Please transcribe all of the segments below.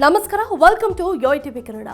ನಮಸ್ಕಾರ welcome to ಯೋಯ್ TV Kannada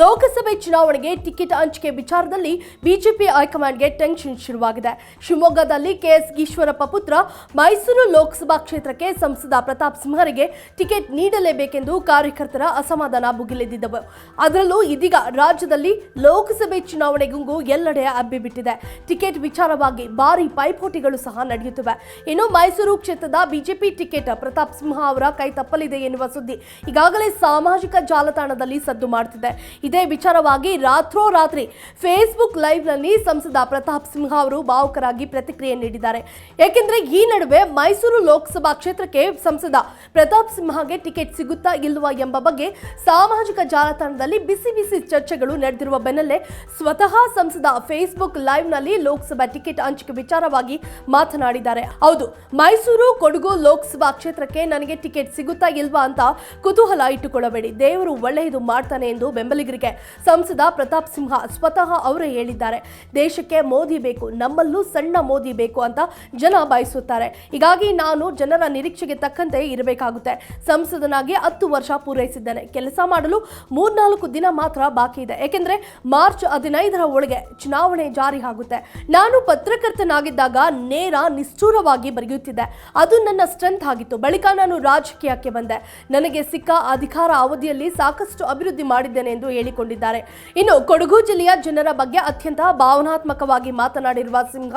ಲೋಕಸಭೆ ಚುನಾವಣೆಗೆ ಟಿಕೆಟ್ ಹಂಚಿಕೆ ವಿಚಾರದಲ್ಲಿ ಬಿಜೆಪಿ ಹೈಕಮಾಂಡ್ಗೆ ಟೆನ್ಷನ್ ಶುರುವಾಗಿದೆ. ಶಿವಮೊಗ್ಗದಲ್ಲಿ ಕೆಎಸ್ ಈಶ್ವರಪ್ಪ ಪುತ್ರ ಮೈಸೂರು ಲೋಕಸಭಾ ಕ್ಷೇತ್ರಕ್ಕೆ ಸಂಸದ ಪ್ರತಾಪ್ ಸಿಂಹರಿಗೆ ಟಿಕೆಟ್ ನೀಡಲೇಬೇಕೆಂದು ಕಾರ್ಯಕರ್ತರ ಅಸಮಾಧಾನ ಭುಗಿಲೆದ್ದಿದ್ದವು. ಅದರಲ್ಲೂ ಇದೀಗ ರಾಜ್ಯದಲ್ಲಿ ಲೋಕಸಭೆ ಚುನಾವಣೆ ಗುಂಗು ಎಲ್ಲೆಡೆ ಹಬ್ಬಿಬಿಟ್ಟಿದೆ. ಟಿಕೆಟ್ ವಿಚಾರವಾಗಿ ಭಾರಿ ಪೈಪೋಟಿಗಳು ಸಹ ನಡೆಯುತ್ತಿವೆ. ಇನ್ನು ಮೈಸೂರು ಕ್ಷೇತ್ರದ ಬಿಜೆಪಿ ಟಿಕೆಟ್ ಪ್ರತಾಪ್ ಸಿಂಹ ಅವರ ಕೈ ತಪ್ಪಲಿದೆ ಎನ್ನುವ ಸುದ್ದಿ ಈಗಾಗಲೇ ಸಾಮಾಜಿಕ ಜಾಲತಾಣದಲ್ಲಿ ಸದ್ದು ಮಾಡುತ್ತಿದೆ ಇದೇ ವಿಚಾರವಾಗಿ ರಾತ್ರೋರಾತ್ರಿ ಫೇಸ್ಬುಕ್ ಲೈವ್ನಲ್ಲಿ ಸಂಸದ ಪ್ರತಾಪ್ ಸಿಂಹ ಅವರು ಭಾವುಕರಾಗಿ ಪ್ರತಿಕ್ರಿಯೆ ನೀಡಿದ್ದಾರೆ. ಏಕೆಂದರೆ ಈ ನಡುವೆ ಮೈಸೂರು ಲೋಕಸಭಾ ಕ್ಷೇತ್ರಕ್ಕೆ ಸಂಸದ ಪ್ರತಾಪ್ ಸಿಂಹಗೆ ಟಿಕೆಟ್ ಸಿಗುತ್ತಾ ಇಲ್ವಾ ಎಂಬ ಬಗ್ಗೆ ಸಾಮಾಜಿಕ ಜಾಲತಾಣದಲ್ಲಿ ಬಿಸಿ ಬಿಸಿ ಚರ್ಚೆಗಳು ನಡೆದಿರುವ ಬೆನ್ನಲ್ಲೇ ಸ್ವತಃ ಸಂಸದ ಫೇಸ್ಬುಕ್ ಲೈವ್ನಲ್ಲಿ ಲೋಕಸಭಾ ಟಿಕೆಟ್ ಹಂಚಿಕೆ ವಿಚಾರವಾಗಿ ಮಾತನಾಡಿದ್ದಾರೆ. ಹೌದು, ಮೈಸೂರು ಕೊಡಗು ಲೋಕಸಭಾ ಕ್ಷೇತ್ರಕ್ಕೆ ನನಗೆ ಟಿಕೆಟ್ ಸಿಗುತ್ತಾ ಇಲ್ವಾ ಅಂತ ಕುತೂಹಲ ಇಟ್ಟುಕೊಳ್ಳಬೇಡಿ ದೇವರು ಒಳ್ಳೆಯದು ಮಾಡ್ತಾನೆ ಎಂದು ಬೆಂಬಲಿಗರಿಗೆ ಸಂಸದ ಪ್ರತಾಪ್ ಸಿಂಹ ಸ್ವತಃ ಅವರೇ ಹೇಳಿದ್ದಾರೆ. ದೇಶಕ್ಕೆ ಮೋದಿ ಬೇಕು, ನಮ್ಮಲ್ಲೂ ಸಣ್ಣ ಮೋದಿ ಬೇಕು ಅಂತ ಜನ ಬಯಸುತ್ತಾರೆ. ಹೀಗಾಗಿ ನಾನು ಜನರ ನಿರೀಕ್ಷೆಗೆ ತಕ್ಕಂತೆ ಇರಬೇಕಾಗುತ್ತೆ. ಸಂಸದನಾಗಿ ಹತ್ತು ವರ್ಷ ಪೂರೈಸಿದ್ದೇನೆ. ಕೆಲಸ ಮಾಡಲು ಮೂರ್ನಾಲ್ಕು ದಿನ ಮಾತ್ರ ಬಾಕಿ ಇದೆ. ಏಕೆಂದ್ರೆ ಮಾರ್ಚ್ ಹದಿನೈದರ ಒಳಗೆ ಚುನಾವಣೆ ಜಾರಿ ಆಗುತ್ತೆ. ನಾನು ಪತ್ರಕರ್ತನಾಗಿದ್ದಾಗ ನೇರ ನಿಷ್ಠೂರವಾಗಿ ಬರೆಯುತ್ತಿದ್ದೆ. ಅದು ನನ್ನ ಸ್ಟ್ರೆಂತ್ ಆಗಿತ್ತು. ಬಳಿಕ ನಾನು ರಾಜಕೀಯಕ್ಕೆ ಬಂದೆ. ನನಗೆ ಸಿಕ್ಕ ಅಧಿಕಾರ ಅವಧಿಯಲ್ಲಿ ಸಾಕಷ್ಟು ಅಭಿವೃದ್ಧಿ ಮಾಡಿದ್ದೇನೆ ಎಂದು ಹೇಳಿಕೊಂಡಿದ್ದಾರೆ. ಇನ್ನು ಕೊಡಗು ಜಿಲ್ಲೆಯ ಜನರ ಬಗ್ಗೆ ಅತ್ಯಂತ ಭಾವನಾತ್ಮಕವಾಗಿ ಮಾತನಾಡಿರುವ ಸಿಂಹ,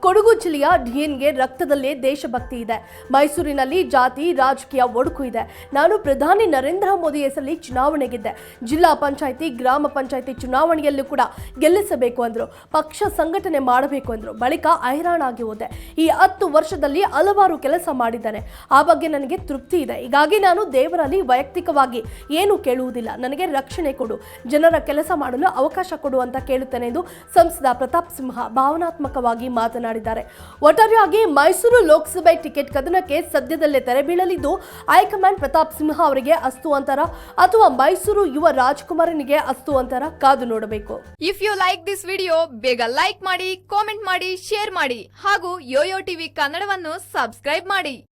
ಕೊಡಗು ಜಿಲ್ಲೆಯ ಡಿಎನ್ಗೆ ರಕ್ತದಲ್ಲೇ ದೇಶಭಕ್ತಿ ಇದೆ. ಮೈಸೂರಿನಲ್ಲಿ ಜಾತಿ, ರಾಜಕೀಯ ಒಡುಕು ಇದೆ. ನಾನು ಪ್ರಧಾನಿ ನರೇಂದ್ರ ಮೋದಿ ಹೆಸರಲ್ಲಿ ಚುನಾವಣೆಗಿದ್ದೆ. ಜಿಲ್ಲಾ ಪಂಚಾಯಿತಿ, ಗ್ರಾಮ ಪಂಚಾಯಿತಿ ಚುನಾವಣೆಯಲ್ಲೂ ಕೂಡ ಗೆಲ್ಲಿಸಬೇಕು ಅಂದ್ರು, ಪಕ್ಷ ಸಂಘಟನೆ ಮಾಡಬೇಕು ಅಂದ್ರು, ಬಳಿಕ ಹೈರಾಣಾಗಿ ಹೋದೆ. ಈ ಹತ್ತು ವರ್ಷದಲ್ಲಿ ಹಲವಾರು ಕೆಲಸ ಮಾಡಿದ್ದಾರೆ ಆ ಬಗ್ಗೆ ನನಗೆ ತೃಪ್ತಿ ಇದೆ. ಹೀಗಾಗಿ ನಾನು ದೇವರಲ್ಲಿ ವೈಯಕ್ತಿಕವಾಗಿ ಏನು ಕೇಳುವುದಿಲ್ಲ. ನನಗೆ ರಕ್ಷಣೆ ಕೊಡು. ಜನರ ಕೆಲಸ ಮಾಡಲು ಅವಕಾಶ ಕೊಡು ಅಂತ ಕೇಳುತ್ತೇನೆ ಎಂದು ಸಂಸದ ಪ್ರತಾಪ್ ಸಿಂಹ ಭಾವನಾತ್ಮಕವಾಗಿ ಮಾತನಾಡಿದ್ದಾರೆ. ಒಟ್ಟಾರೆಯಾಗಿ ಮೈಸೂರು ಲೋಕಸಭೆ ಟಿಕೆಟ್ ಕದನಕ್ಕೆ ಸದ್ಯದಲ್ಲೇ ತೆರೆ ಬೀಳಲಿದ್ದು, ಹೈಕಮಾಂಡ್ ಪ್ರತಾಪ್ ಸಿಂಹ ಅವರಿಗೆ ಅಸ್ತು ಅಂತರ ಅಥವಾ ಮೈಸೂರು ಯುವ ರಾಜ್ಕುಮಾರನಿಗೆ ಅಸ್ತು ಅಂತರ ಕಾದು ನೋಡಬೇಕು. If you like this video ಬೇಗ ಲೈಕ್ ಮಾಡಿ ಕಾಮೆಂಟ್ ಮಾಡಿ ಶೇರ್ ಮಾಡಿ ಹಾಗೂ ಯೋಯೋ ಟಿವಿ ಕನ್ನಡವನ್ನು ಸಬ್ಸ್ಕ್ರೈಬ್ ಮಾಡಿ.